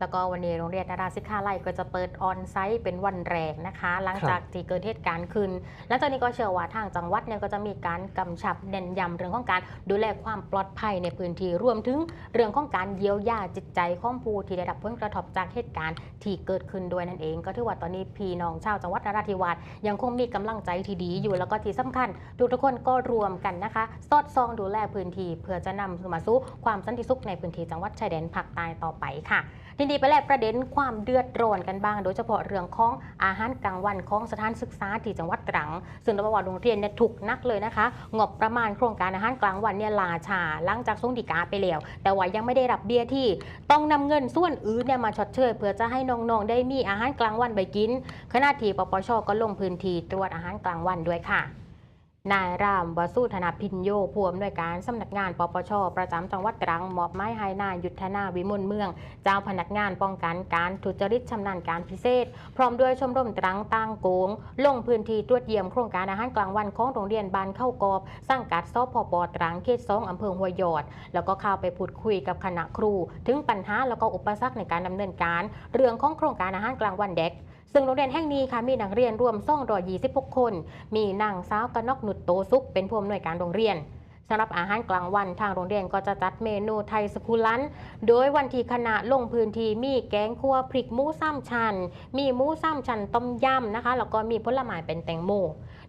แล้วก็วันนี้โรงเรียนนาราศิกขาลัยก็จะเปิดออนไซต์เป็นวันแรกนะคะ หลังจากที่เกิดเหตุการณ์ขึ้นและจากนี้ก็เชื่อว่าทางจังหวัดเนี่ยก็จะมีการกำชับเน้นย้ำเรื่องของการดูแลความปลอดภัยในพื้นที่รวมถึงเรื่องของการเยียวยาจิตใจของผู้ที่ได้รับผลกระทบจากเหตุการณ์ที่เกิดขึ้นด้วยนั่นเอง ก็ถือว่าตอนนี้พี่น้องชาวจังหวัดนราธิวาสยังคงมีกำลังใจที่ดีอยู่แล้วก็ที่สำคัญทุกทุกๆคนก็รวมกันนะคะ สอดส่องดูแลพื้นที่เพื่อจะนำมาสู่ความสันติสุขในพื้นที่จังหวัดชายแดนภาคใต้ต่อไปค่ะ ทีนี้ไปแลกประเด็นความเดือดร้อนกันบ้าง โดยเฉพาะเรื่องของอาหารกลางวันของสถานศึกษาที่จังหวัดตรัง ซึ่งระหว่างโรงเรียนเนี่ยถูกนักเลยนะคะงบประมาณโครงการอาหารกลางวันเนี่ยลาชาหลังจากส่งดีกาไปแล้ว แต่ว่ายังไม่ได้รับเบี้ยที่ ต้องนำเงินส่วนอื่นเนี่ยมาชดเชยเพื่อจะให้น้องๆได้มีอาหารกลางวันไปกินขณะที่ปปชก็ลงพื้นที่ตรวจอาหารกลางวันด้วยค่ะ นายรามวสุธนาพินโยผู้อำนวยการสำนักงานปปช ประจำจังหวัดตรังมอบไม้ให้นายยุทธนาวิมลเมือง เจ้าพนักงานป้องกันการทุจริตชำนาญการพิเศษ พร้อมด้วยชมรมตรังต่างโกง ลงพื้นที่ตรวจเยี่ยมโครงการอาหารกลางวันของโรงเรียนบ้านเข้ากอบสังกัดสพปตรังเขตสองอำเภอห้วยยอด แล้วก็เข้าไปพูดคุยกับคณะครู ถึงปัญหาแล้วก็อุปสรรคในการดำเนินการ เรื่องของโครงการอาหารกลางวันเด็ก ซึ่งโรงเรียนแห่งนี้ค่ะมีนักเรียนรวม226คน มีนางสาวกนกหนุดโตซุกเป็นผู้อำนวยการโรงเรียนสำหรับอาหารกลางวันทางโรงเรียนก็จะจัดเมนูไทยสกุลัน โดยวันที่คณะลงพื้นที่มีแกงคั่วพริกหมูซ้ำชัน มีหมูซ้ำชันต้มยำนะคะ แล้วก็มีผลไม้เป็นแตงโม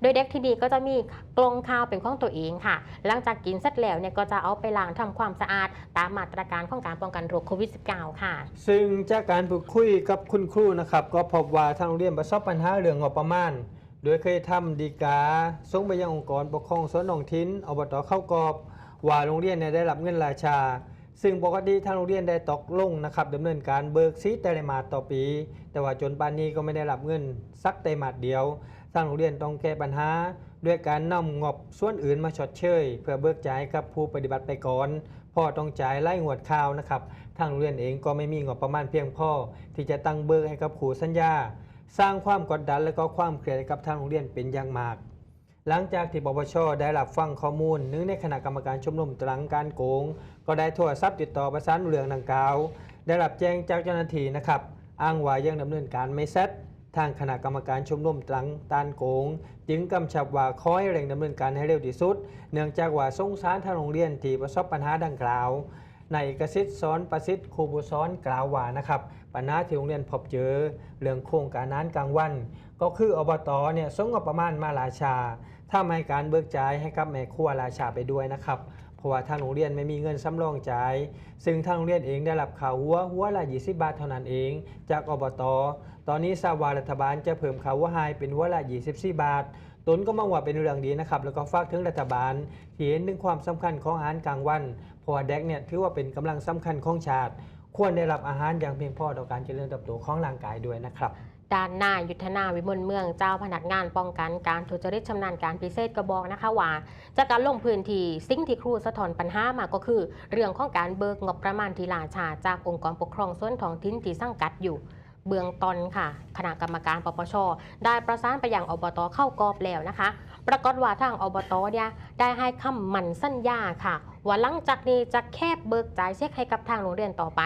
โดยเด็กที่ดีก็จะมีกลงข้าวเป็นของตัวเองค่ะ หลังจากกินเสร็จแล้วเนี่ยก็จะเอาไปล้างทำความสะอาด ตามมาตรการของการป้องกันโรคโควิด -19 ค่ะ ซึ่งจากการพูดคุยกับคุณครูนะครับ ก็พบว่าทางโรงเรียนประสบปัญหาเรื่องงบประมาณ โดยเคยทำดีกาส่งไปยังองค์กรปกครองส่วนท้องถิ่นอบตเข้ากอบว่าโรงเรียนเนี่ยได้รับเงินราชา ซึ่งปกติทางโรงเรียนได้ตกลงนะครับดำเนินการเบิกซีไตรมาต่อปี แต่ว่าจนป่านนี้ก็ไม่ได้รับเงินสักไตรมาเดียวทางโรงเรียนต้องแก้ปัญหา ด้วยการนำงบส่วนอื่นมาชดเชย เพื่อเบิกจ่ายกับผู้ปฏิบัติไปก่อนพ่อต้องจ่ายไล่งวดข้าวนะครับทางโรงเรียนเองก็ไม่มีงบประมาณเพียงพอที่จะตั้งเบิกให้กับครูสัญญา สร้างความกดดันและก็ความเครียดกับทางโรงเรียนเป็นอย่างมาก หลังจากที่ปปชได้รับฟังข้อมูลหนึ่งในคณะกรรมการชมรมตรังการโกง ก็ได้โทรศัพท์ติดต่อประสานเรื่องดังกล่าว ได้รับแจ้งจากเจ้าหน้าที่นะครับ อ้างว่ายังดำเนินการไม่เสร็จทางคณะกรรมการชมรมตรังตานโกง จึงกำชับว่าขอให้เร่งดำเนินการให้เร็วที่สุด เนื่องจากว่าสงสารทางโรงเรียนที่ประสบปัญหาดังกล่าว ในเอกสิทธิ์สอนประสิทธิ์ครูผู้อนกล่าวว่านะครับปัญหาที่โรงเรียนพบเจอเรื่องโครงการอาหารกลางวัน ก็คืออบตเนี่ยส่งงบประมาณมาราชา ถ้าไม่การเบิกจ่ายให้กับแม่ครัวราชาไปด้วยนะครับเพราะว่าทางโรงเรียนไม่มีเงินสำรองจ่ายซึ่งทางโรงเรียนเองได้รับข่าวหัวหัวละ20บาทเท่านั้นเอง จากอบต ตอนนี้ทราวารัฐบาลจะเพิ่มข่าวหัวไฮเป็นหัวละ24บาท ตนก็มองว่าเป็นเรื่องดีนะครับ แล้วก็ฝากถึงรัฐบาลที่เห็นถึงความสำคัญของอาหารกลางวันเพราะว่าเด็กเนี่ยถือว่าเป็นกำลังสำคัญของชาติ ควรได้รับอาหารอย่างเพียงพอต่อการเจริญเติบโตของร่างกายด้วยนะครับด้านนายยุทธนาวิมลเมืองเจ้าพนักงานป้องกันการทุจริตชำนาญการพิเศษก็บอกนะคะว่าจากการลงพื้นที่สิ่งที่ครูสะท้อนปัญหามาก็คือ เรื่องของการเบิกงบประมาณที่ลาชาจากองค์กรปกครองส่วนท้องถิ่นที่สังกัดอยู่ เบื้องต้นค่ะคณะกรรมการปปชได้ประสานไปยังอบตเข้ากอบแล้วนะคะ ปรากฏว่าทางอบตเนี่ยได้ให้คำมั่นสัญญาค่ะ ว่าหลังจากนี้จะแคบเบิกจ่ายเช็คให้กับทางโรงเรียนต่อไป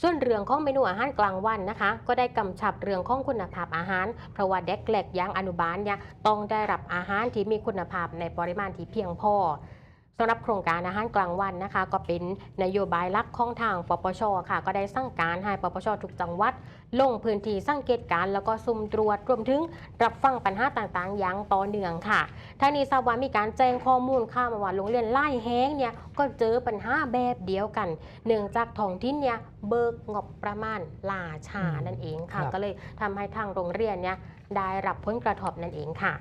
ส่วนเรื่องของเมนูอาหารกลางวันนะคะ ก็ได้กำชับเรื่องของคุณภาพอาหาร เพราะว่าเด็กเล็กยังอนุบาลเนี่ยต้องได้รับอาหารที่มีคุณภาพในปริมาณที่เพียงพอ สำหรับโครงการอาหารกลางวันนะคะ ก็เป็นนโยบายหลักของทางปปชค่ะ ก็ได้สั่งการให้ปปชทุกจังหวัด ลงพื้นที่สังเกตการณ์แล้วก็ซุ่มตรวจรวมถึงรับฟังปัญหาต่างๆ อย่างต่อเนื่องค่ะทางนี้ทราบว่ามีการแจ้งข้อมูลข้ามาว่าโรงเรียนไล่แห้งเนี่ยก็เจอปัญหาแบบเดียวกันเนื่องจากท้องถิ่นเนี่ยเบิกงบประมาณล่าช้านั่นเองค่ะครับก็เลยทำให้ทางโรงเรียนเนี่ยได้รับผลกระทบนั่นเองค่ะ